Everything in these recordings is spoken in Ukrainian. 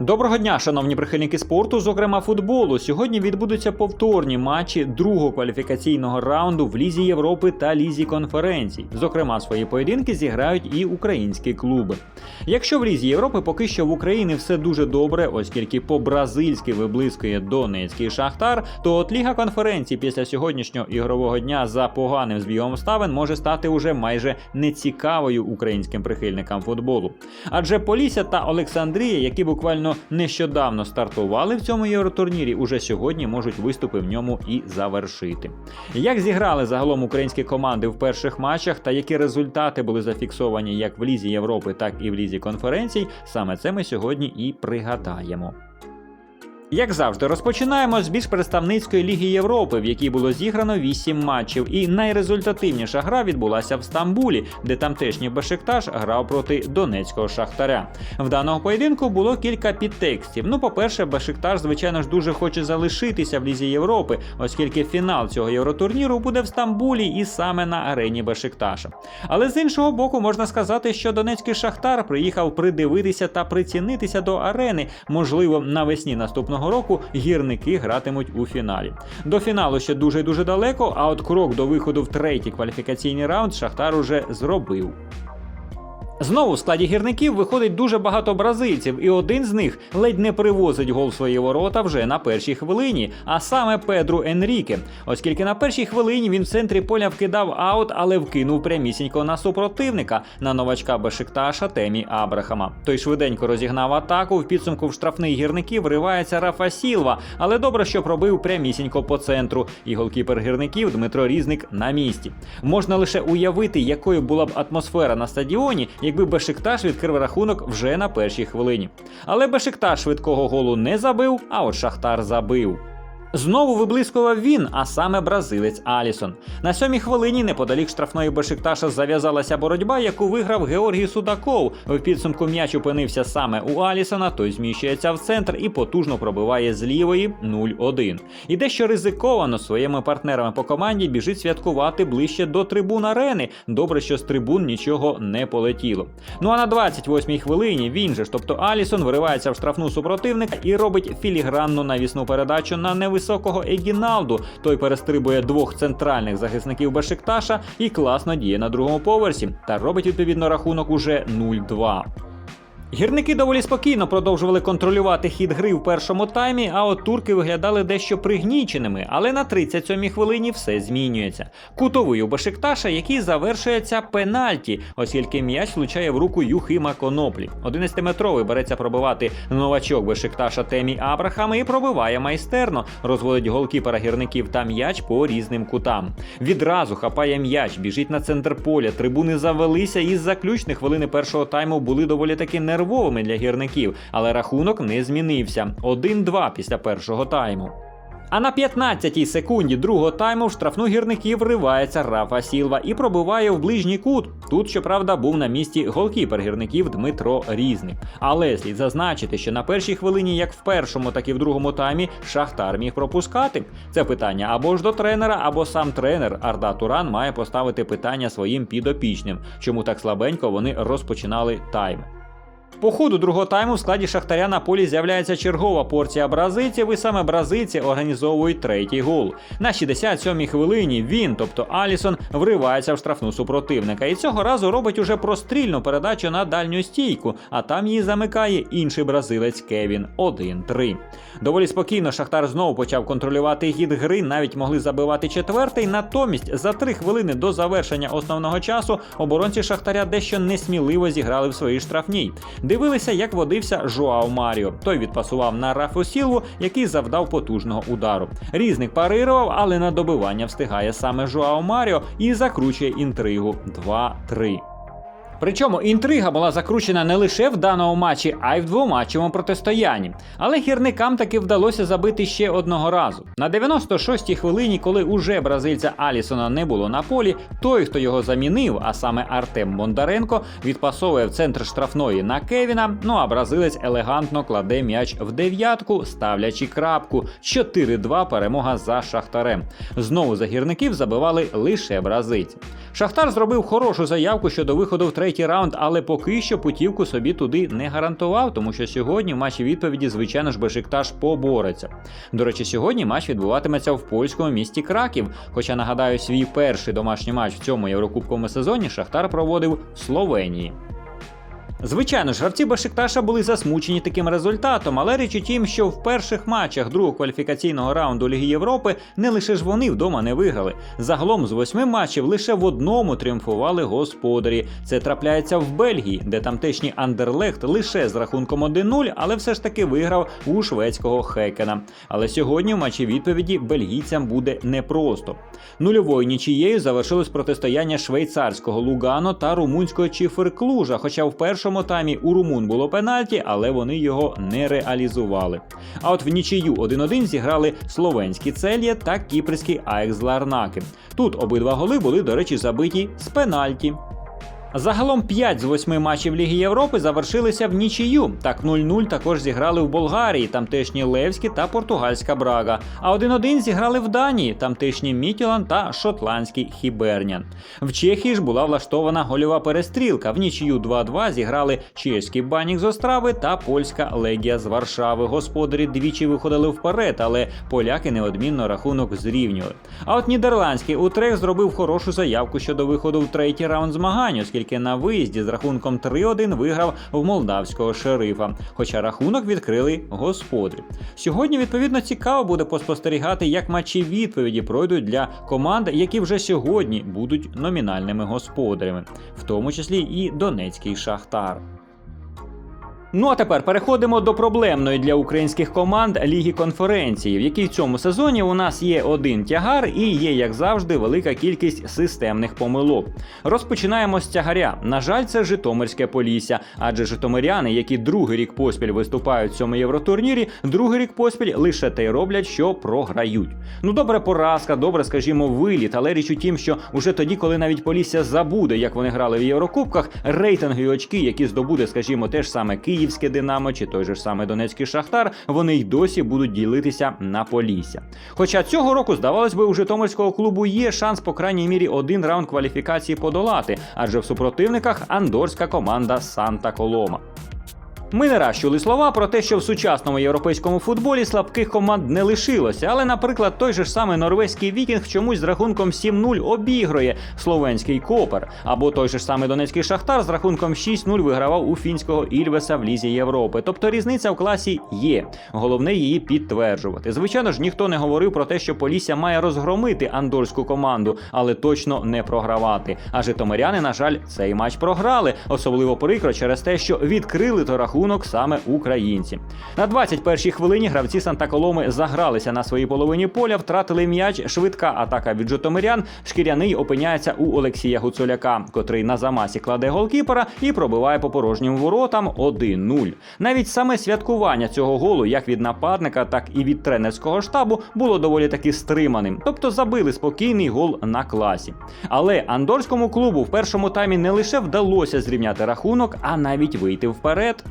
Доброго дня, шановні прихильники спорту, зокрема футболу. Сьогодні відбудуться повторні матчі другого кваліфікаційного раунду в Лізі Європи та Лізі конференцій. Зокрема, свої поєдинки зіграють і українські клуби. Якщо в Лізі Європи поки що в Україні все дуже добре, оскільки по-бразильськи виблискує Донецький Шахтар, то от Ліга конференцій після сьогоднішнього ігрового дня за поганим збігом обставин може стати уже майже нецікавою українським прихильникам футболу. Адже Полісся та Олександрія, які буквально нещодавно стартували в цьому євротурнірі, уже сьогодні можуть виступи в ньому і завершити. Як зіграли загалом українські команди в перших матчах та які результати були зафіксовані як в Лізі Європи, так і в Лізі конференцій, саме це ми сьогодні і пригадаємо. Як завжди, розпочинаємо з більш представницької ліги Європи, в якій було зіграно 8 матчів. І найрезультативніша гра відбулася в Стамбулі, де тамтешній Бешикташ грав проти донецького шахтаря. В даного поєдинку було кілька підтекстів. Ну, по-перше, Бешикташ, звичайно ж, дуже хоче залишитися в лізі Європи, оскільки фінал цього євротурніру буде в Стамбулі і саме на арені Бешикташа. Але з іншого боку, можна сказати, що донецький шахтар приїхав придивитися та прицінитися до арени. Можливо, навесні наступного року гірники гратимуть у фіналі. До фіналу ще дуже дуже далеко, а от крок до виходу в третій кваліфікаційний раунд Шахтар уже зробив. Знову в складі гірників виходить дуже багато бразильців, і один з них ледь не привозить гол свої ворота вже на першій хвилині, а саме Педру Енріке. Оскільки на першій хвилині він в центрі поля вкидав аут, але вкинув прямісінько на супротивника на новачка Бешикташа Темі Абрахама. Той швиденько розігнав атаку. В підсумку в штрафний гірників вривається Рафа Сілва, але добре, що пробив прямісінько по центру. І голкіпер гірників Дмитро Різник на місці. Можна лише уявити, якою була б атмосфера на стадіоні, якби Бешикташ відкрив рахунок вже на першій хвилині. Але Бешикташ швидкого голу не забив, а от Шахтар забив. Знову виблискував він, а саме бразилець Алісон. На сьомій хвилині неподалік штрафної Бешикташа зав'язалася боротьба, яку виграв Георгій Судаков. В підсумку м'яч опинився саме у Алісона, той зміщується в центр і потужно пробиває з лівої 0-1. І дещо ризиковано своїми партнерами по команді біжить святкувати ближче до трибун арени. Добре, що з трибун нічого не полетіло. Ну а на 28-й хвилині він же ж, тобто Алісон, виривається в штрафну супротивника і робить філігранну навісну передачу на невисокого Егіналду. Той перестрибує двох центральних захисників Бешикташа і класно діє на другому поверсі та робить відповідно рахунок уже 0-2. Гірники доволі спокійно продовжували контролювати хід гри в першому таймі, а от турки виглядали дещо пригніченими, але на 37-й хвилині все змінюється. Кутовий у Бешикташа, який завершується пенальті, оскільки м'яч влучає в руку Юхима Коноплі. 11-метровий береться пробивати новачок Бешикташа Темі Абрахама і пробиває майстерно, розводить голкіпера гірників та м'яч по різним кутам. Відразу хапає м'яч, біжить на центр поля. Трибуни завелися, і з заключних хвилини першого тайму були доволі таки нервовими для гірників, але рахунок не змінився. 1-2 після першого тайму. А на 15-й секунді другого тайму в штрафну гірників вривається Рафа Сілва і пробиває в ближній кут. Тут, щоправда, був на місці голкіпер гірників Дмитро Різник. Але слід зазначити, що на першій хвилині, як в першому, так і в другому таймі, Шахтар міг пропускати. Це питання або ж до тренера, або сам тренер Арда Туран має поставити питання своїм підопічним, чому так слабенько вони розпочинали тайм. По ходу другого тайму в складі Шахтаря на полі з'являється чергова порція бразильців, і саме бразильці організовують третій гол. На 67-й хвилині він, тобто Алісон, вривається в штрафну супротивника. І цього разу робить уже прострільну передачу на дальню стійку, а там її замикає інший бразилець Кевін 1-3. Доволі спокійно Шахтар знову почав контролювати хід гри, навіть могли забивати четвертий. Натомість за три хвилини до завершення основного часу оборонці Шахтаря дещо несміливо зіграли в своїй штрафній. Дивилися, як водився Жуау Маріо. Той відпасував на Рафу Сілву, який завдав потужного удару. Різник парирував, але на добивання встигає саме Жоао Маріо і закручує інтригу 2-3. Причому інтрига була закручена не лише в даному матчі, а й в двоматчевому протистоянні. Але гірникам таки вдалося забити ще одного разу. На 96-й хвилині, коли уже бразильця Алісона не було на полі, той, хто його замінив, а саме Артем Бондаренко, відпасовує в центр штрафної на Кевіна. Ну а бразилець елегантно кладе м'яч в дев'ятку, ставлячи крапку. 4-2 перемога за Шахтарем. Знову за гірників забивали лише бразильці. Шахтар зробив хорошу заявку щодо виходу в третій третій раунд, але поки що путівку собі туди не гарантував, тому що сьогодні в матчі відповіді, звичайно ж, Бешикташ побореться. До речі, сьогодні матч відбуватиметься в польському місті Краків. Хоча нагадаю, свій перший домашній матч в цьому єврокубковому сезоні Шахтар проводив в Словенії. Звичайно ж, гравці Бешикташа були засмучені таким результатом, але річ у тім, що в перших матчах другого кваліфікаційного раунду Ліги Європи не лише ж вони вдома не виграли. Загалом з восьми матчів лише в одному тріумфували господарі. Це трапляється в Бельгії, де тамтешній Андерлехт лише з рахунком 1-0, але все ж таки виграв у шведського Хекена. Але сьогодні в матчі відповіді бельгійцям буде непросто. Нульовою нічією завершилось протистояння швейцарського Лугано та румунського Чіферклужа, хоча в першому таймі у румун було пенальті, але вони його не реалізували. А от в нічию 1-1 зіграли словенські Цельє та кіпрський Аекс Ларнаки. Тут обидва голи були, до речі, забиті з пенальті. Загалом 5 з 8 матчів Ліги Європи завершилися в нічию. Так 0-0 також зіграли в Болгарії, тамтешні Левські та португальська Брага. А 1-1 зіграли в Данії, тамтешні Мітілан та шотландський Хібернян. В Чехії ж була влаштована гольова перестрілка. В нічию 2-2 зіграли чеський Банік з Острави та польська Легія з Варшави. Господарі двічі виходили вперед, але поляки неодмінно рахунок зрівнювали. А от нідерландський Утрех зробив хорошу заявку щодо виходу в третій раунд змагань, оскільки на виїзді з рахунком 3-1 виграв в молдавського шерифа. Хоча рахунок відкрили господарі. Сьогодні відповідно цікаво буде поспостерігати, як матчі відповіді пройдуть для команд, які вже сьогодні будуть номінальними господарями, в тому числі і Донецький Шахтар. Ну а тепер переходимо до проблемної для українських команд Ліги конференції, в якій в цьому сезоні у нас є один тягар і є, як завжди, велика кількість системних помилок. Розпочинаємо з тягаря. На жаль, це Житомирське Полісся, адже Житомиряни, які другий рік поспіль виступають в цьому євротурнірі, другий рік поспіль лише те й роблять, що програють. Ну добре, поразка, добре, скажімо, виліт, але річ у тім, що уже тоді, коли навіть Полісся забуде, як вони грали в Єврокубках, рейтингові очки, які здобуде, скажімо, теж саме Київське Динамо чи той же ж саме Донецький Шахтар, вони й досі будуть ділитися на Полісся. Хоча цього року, здавалось би, у Житомирського клубу є шанс, по крайній мірі, один раунд кваліфікації подолати, адже в супротивниках андорська команда Санта Колома. Ми чули слова про те, що в сучасному європейському футболі слабких команд не лишилося, але, наприклад, той же ж самий норвезький вікінг чомусь з рахунком 7-0 обігрує словенський копер, або той же ж самий донецький шахтар з рахунком 6-0 вигравав у фінського Ільвеса в лізі Європи. Тобто різниця в класі є. Головне її підтверджувати. Звичайно ж, ніхто не говорив про те, що Полісся має розгромити андорську команду, але точно не програвати. А житомиряни, на жаль, цей матч програли, особливо прикро через те, що відкрили то рахунок саме українці. На 21-й хвилині гравці Санта Коломи загралися на своїй половині поля, втратили м'яч. Швидка атака від житомирян. Шкіряний опиняється у Олексія Гуцуляка, котрий на замасі кладе голкіпера і пробиває по порожнім воротам 1-0. Навіть саме святкування цього голу, як від нападника, так і від тренерського штабу, було доволі таки стриманим, тобто забили спокійний гол на класі. Але андорському клубу в першому таймі не лише вдалося зрівняти рахунок, а навіть вийти вперед.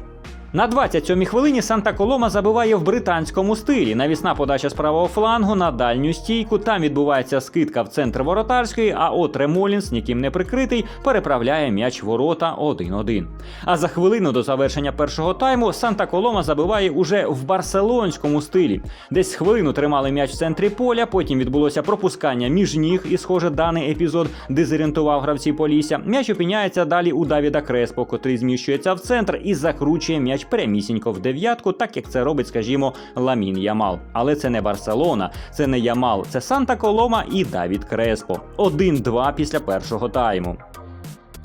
На 27-й хвилині Санта Колома забиває в британському стилі. Навісна подача з правого флангу на дальню стійку. Там відбувається скидка в центр воротарської, а от Ремолінс, ніким не прикритий, переправляє м'яч ворота 1-1. А за хвилину до завершення першого тайму Санта Колома забиває уже в барселонському стилі. Десь хвилину тримали м'яч в центрі поля, потім відбулося пропускання між ніг, і, схоже, даний епізод дезорієнтував гравці Полісся. М'яч опіняється далі у Давіда Креспо, котрий зміщується в центр і закручує м'яч прямісінько в дев'ятку, так як це робить, скажімо, Ламін Ямал. Але це не Барселона, це не Ямал, це Санта Колома і Давід Креспо. 1-2 після першого тайму.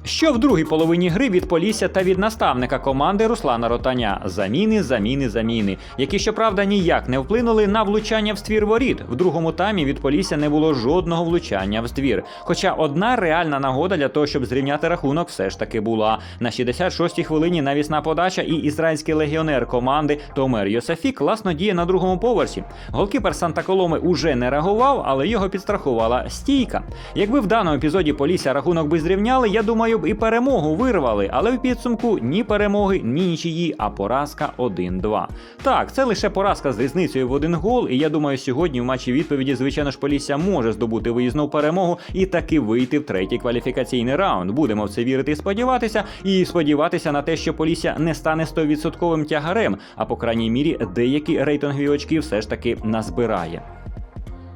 Що в другій половині гри від Полісся та від наставника команди Руслана Ротаня заміни, заміни, заміни, які щоправда ніяк не вплинули на влучання в ствір воріт. В другому таймі від Полісся не було жодного влучання в ствір. Хоча одна реальна нагода для того, щоб зрівняти рахунок, все ж таки була. На 66-й хвилині навісна подача і ізраїльський легіонер команди Томер Йосефі класно діє на другому поверсі. Голкіпер Санта Коломи уже не реагував, але його підстрахувала стійка. Якби в даному епізоді Полісся рахунок би зрівняли, я думаю. Думаю, і перемогу вирвали, але в підсумку ні перемоги, ні нічиї, а поразка 1-2. Так, це лише поразка з різницею в один гол, і я думаю, сьогодні в матчі відповіді, звичайно ж, Полісся може здобути виїзну перемогу і таки вийти в третій кваліфікаційний раунд. Будемо в це вірити і сподіватися, і сподіватися на те, що Полісся не стане 100% тягарем, а по крайній мірі деякі рейтингові очки все ж таки назбирає.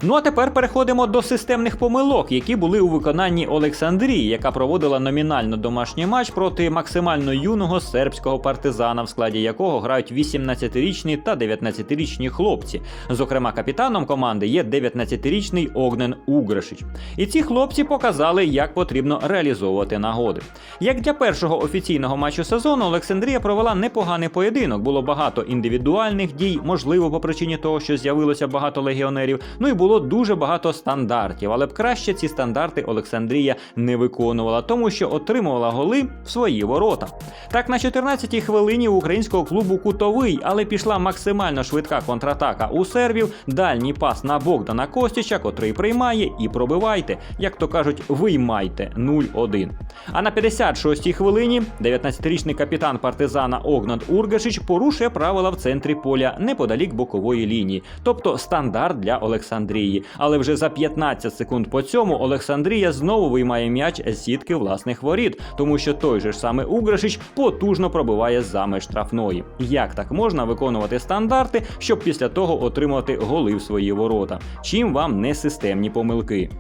Ну а тепер переходимо до системних помилок, які були у виконанні Олександрії, яка проводила номінально домашній матч проти максимально юного сербського партизана, в складі якого грають 18-річні та 19-річні хлопці. Зокрема, капітаном команди є 19-річний Огнен Уграшич. І ці хлопці показали, як потрібно реалізовувати нагоди. Як для першого офіційного матчу сезону, Олександрія провела непоганий поєдинок. Було багато індивідуальних дій, можливо, по причині того, що з'явилося багато легіонерів. Ну і було дуже багато стандартів, але б краще ці стандарти Олександрія не виконувала, тому що отримувала голи в свої ворота. Так, на 14-й хвилині українського клубу кутовий, але пішла максимально швидка контратака у сербів, дальній пас на Богдана Костіча, котрий приймає, і пробивайте, як то кажуть, виймайте 0-1. А на 56-й хвилині 19-річний капітан партизана Огнат Ургашич порушує правила в центрі поля неподалік бокової лінії, тобто стандарт для Олександрії. Але вже за 15 секунд по цьому Олександрія знову виймає м'яч з сітки власних воріт, тому що той же ж саме Уграшич потужно пробиває за меж штрафної. Як так можна виконувати стандарти, щоб після того отримувати голи в свої ворота? Чим вам не системні помилки?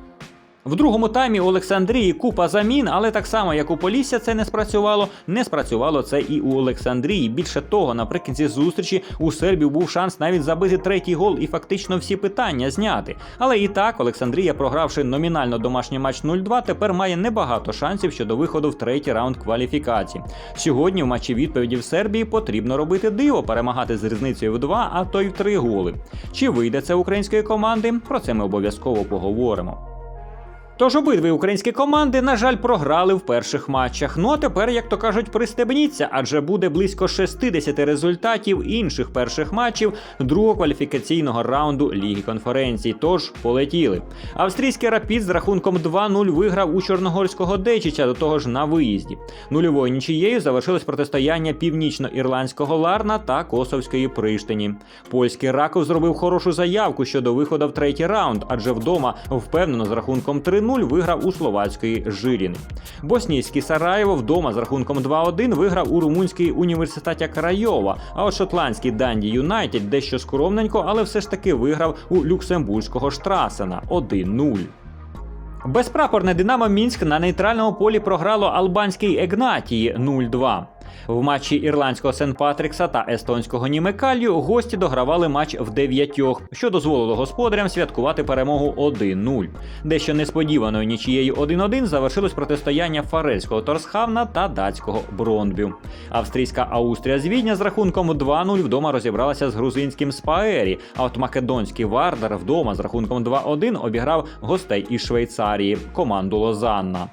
В другому таймі у Олександрії купа замін, але так само як у Полісся це не спрацювало, не спрацювало це і у Олександрії. Більше того, наприкінці зустрічі у сербів був шанс навіть забити третій гол і фактично всі питання зняти. Але і так Олександрія, програвши номінально домашній матч 0-2, тепер має небагато шансів щодо виходу в третій раунд кваліфікації. Сьогодні в матчі відповіді в Сербії потрібно робити диво, перемагати з різницею в два, а то й в три голи. Чи вийде це української команди? Про це ми обов'язково поговоримо. Тож обидві українські команди, на жаль, програли в перших матчах. Ну а тепер, як то кажуть, пристебніться, адже буде близько 60 результатів інших перших матчів другого кваліфікаційного раунду Ліги конференцій. Тож полетіли. Австрійський рапід з рахунком 2-0 виграв у чорногорського Дечича, до того ж на виїзді. Нульовою нічією завершилось протистояння північно-ірландського Ларна та Косовської Приштині. Польський Раков зробив хорошу заявку щодо виходу в третій раунд, адже вдома впевнено з рахунком 3 3-0 виграв у словацької Жиріни. Боснійський Сараєво вдома з рахунком 2-1 виграв у румунській університеті Крайова. А от шотландський Данді Юнайтед дещо скромненько, але все ж таки виграв у люксембурзького Штрасена 1-0. Безпрапорне Динамо Мінськ на нейтральному полі програло албанській Егнатії 0-2. В матчі ірландського Сент Патрікса та естонського Німекалью гості догравали матч в дев'ятьох, що дозволило господарям святкувати перемогу 1-0. Дещо несподіваною нічією 1-1 завершилось протистояння фарельського Торсхавна та датського Бронбю. Австрійська Аустрія з Відня з рахунком 2-0 вдома розібралася з грузинським Спаері, а от македонський Вардар вдома з рахунком 2-1 обіграв гостей із Швейцарії команду Лозанна.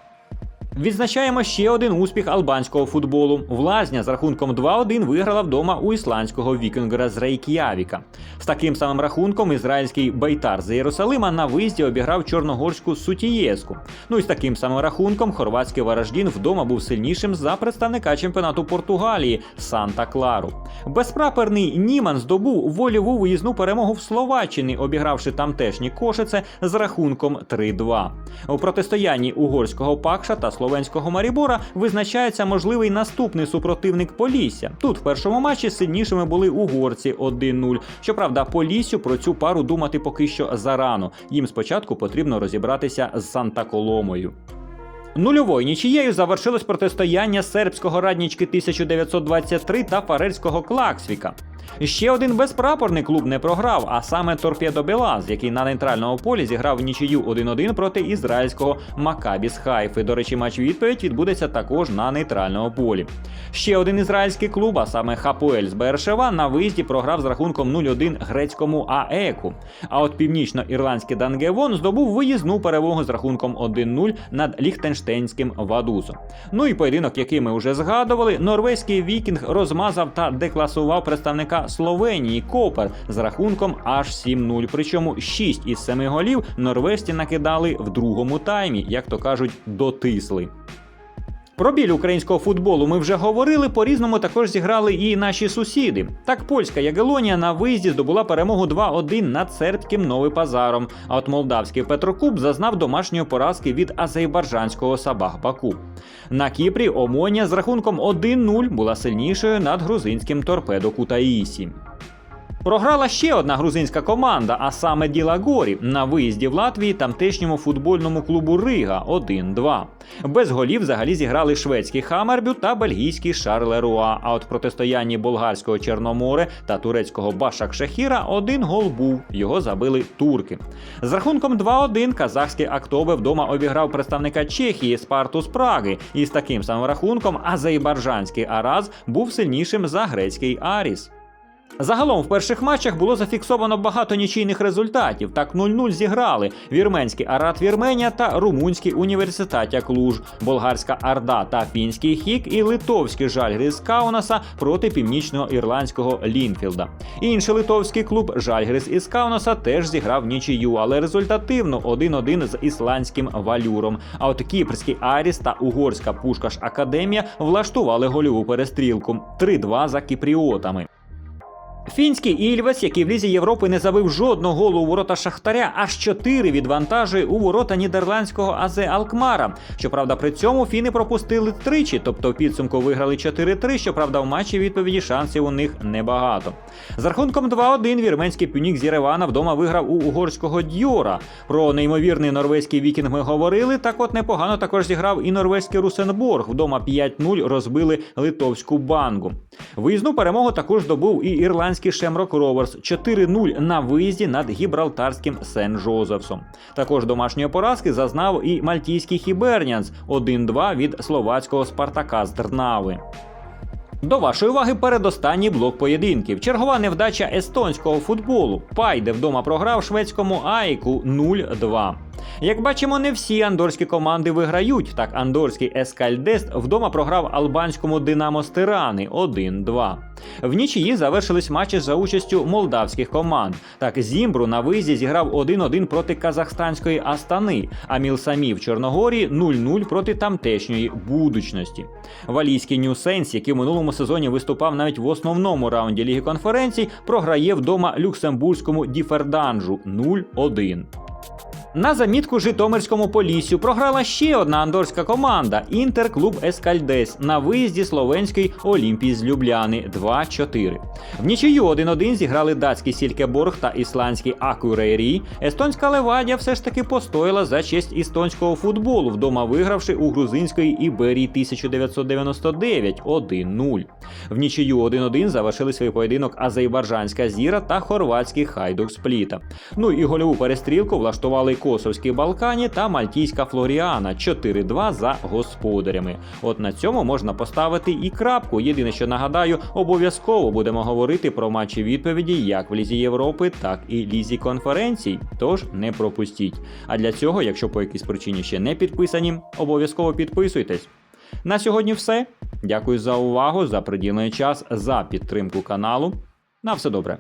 Відзначаємо ще один успіх албанського футболу. Влазня з рахунком 2-1 виграла вдома у ісландського вікінгера з Рейк'явіка. З таким самим рахунком ізраїльський Байтар з Єрусалима на виїзді обіграв чорногорську Сутієску. Ну і з таким самим рахунком хорватський Вараждін вдома був сильнішим за представника чемпіонату Португалії Санта Клару. Безпраперний Німан здобув вольову виїзну перемогу в Словаччині, обігравши тамтешні кошице з рахунком 3-2. У протистоянні угорського Пакша та словенського Марібора визначається можливий наступний супротивник Полісся. Тут в першому матчі сильнішими були угорці 1-0. Щоправда, Поліссю про цю пару думати поки що зарано. Їм спочатку потрібно розібратися з Санта Коломою. Нульовою нічією завершилось протистояння сербського раднічки 1923 та фарерського Клаксвіка. Ще один безпрапорний клуб не програв, а саме Торпедо Белаз, який на нейтральному полі зіграв нічию 1-1 проти ізраїльського Макабі з Хайфи. До речі, матч відповідь відбудеться також на нейтральному полі. Ще один ізраїльський клуб, а саме Хапуель з Бершева, на виїзді програв з рахунком 0-1 грецькому АЕКу. А от північно-ірландський Дангевон здобув виїзну перемогу з рахунком 1-0 над Ліхтенштейнським Вадусом. Ну і поєдинок, який ми вже згадували, норвезький вікінг розмазав та декласував представника Словенії Копер з рахунком аж 7-0. Причому 6 із 7 голів норвежці накидали в другому таймі, як то кажуть, дотисли. Про біль українського футболу ми вже говорили. По різному також зіграли і наші сусіди. Так, польська Ягелонія на виїзді здобула перемогу 2-1 над сербським Новий Пазаром. А от молдавський Петрокуб зазнав домашньої поразки від азербайджанського Сабах Баку. На Кіпрі Омонія з рахунком 1-0 була сильнішою над грузинським торпедо Кутаїсі. Програла ще одна грузинська команда, а саме Діла Горі на виїзді в Латвії тамтешньому футбольному клубу Рига 1-2. Без голів взагалі зіграли шведський Хамербю та бельгійський Шарлеруа. А от протистоянні болгарського Чорноморе та турецького Башак Шахіра один гол був. Його забили турки. З рахунком 2-1 казахський Актобе вдома обіграв представника Чехії Спарту з Праги. І з таким самим рахунком азербайджанський Араз був сильнішим за грецький Аріс. Загалом в перших матчах було зафіксовано багато нічийних результатів. Так 0-0 зіграли вірменський Арат Вірменія та румунський університатя Клуж, болгарська Арда та фінський Хік і литовський Жальгрис Каунаса проти північного ірландського Лінфілда. Інший литовський клуб Жальгрис із Каунаса теж зіграв нічию, але результативно 1-1 з ісландським валюром. А от кіпрський Аріс та угорська Пушкаш Академія влаштували гольову перестрілку 3-2 за кіпріотами. Фінський Ільвес, який в лізі Європи не забив жодного голу у ворота Шахтаря, аж 4 відвантажує у ворота нідерландського Азе Алкмара. Щоправда, при цьому фіни пропустили тричі, тобто в підсумку виграли 4-3. Щоправда, в матчі відповіді шансів у них небагато. З рахунком 2-1 вірменський пюнік з Єревана вдома виграв у угорського Дьора. Про неймовірний норвезький вікінг ми говорили. Так от непогано також зіграв і норвезький Русенборг. Вдома 5-0 розбили литовську бангу. Виїзну перемогу також добув і ірландський Шемрок Роверс 4-0 на виїзді над гібралтарським Сен Жозефсом. Також домашньої поразки зазнав і мальтійський Хібернянс 1-2 від словацького Спартака з Трнави. До вашої уваги передостанній блок поєдинків. Чергова невдача естонського футболу. Пайде вдома програв шведському Айку 0-2. Як бачимо, не всі андорські команди виграють. Так, андорський Ескальдест вдома програв албанському Динамо Стирани 1-2. В нічиї завершились матчі за участю молдавських команд. Так, Зімбру на виїзді зіграв 1-1 проти казахстанської Астани, а Мілсамі в Чорногорії 0-0 проти тамтешньої будучності. Валійський Ньюсенс, який в минулому сезоні виступав навіть в основному раунді Ліги конференцій, програє вдома люксембурзькому Діферданжу 0-1. На замітку Житомирському Поліссю програла ще одна андорська команда Інтерклуб Ескальдес на виїзді словенської Олімпії з Любляни 2-4. В нічию 1-1 зіграли датський Сількеборг та ісландський Акурейрі. Естонська Левадія все ж таки постояла за честь естонського футболу, вдома вигравши у грузинської Іберії 1999 1-0. В нічию 1-1 завершили свій поєдинок азербайджанська зіра та хорватський Хайдук Спліта. Ну і гольову перестрілку влаштували Косовські Балкані та Мальтійська Флоріана 4-2 за господарями. От на цьому можна поставити і крапку. Єдине, що нагадаю, обов'язково будемо говорити про матчі відповіді як в Лізі Європи, так і Лізі конференцій. Тож не пропустіть. А для цього, якщо по якійсь причині ще не підписані, обов'язково підписуйтесь. На сьогодні все. Дякую за увагу, за приділений час, за підтримку каналу. На все добре.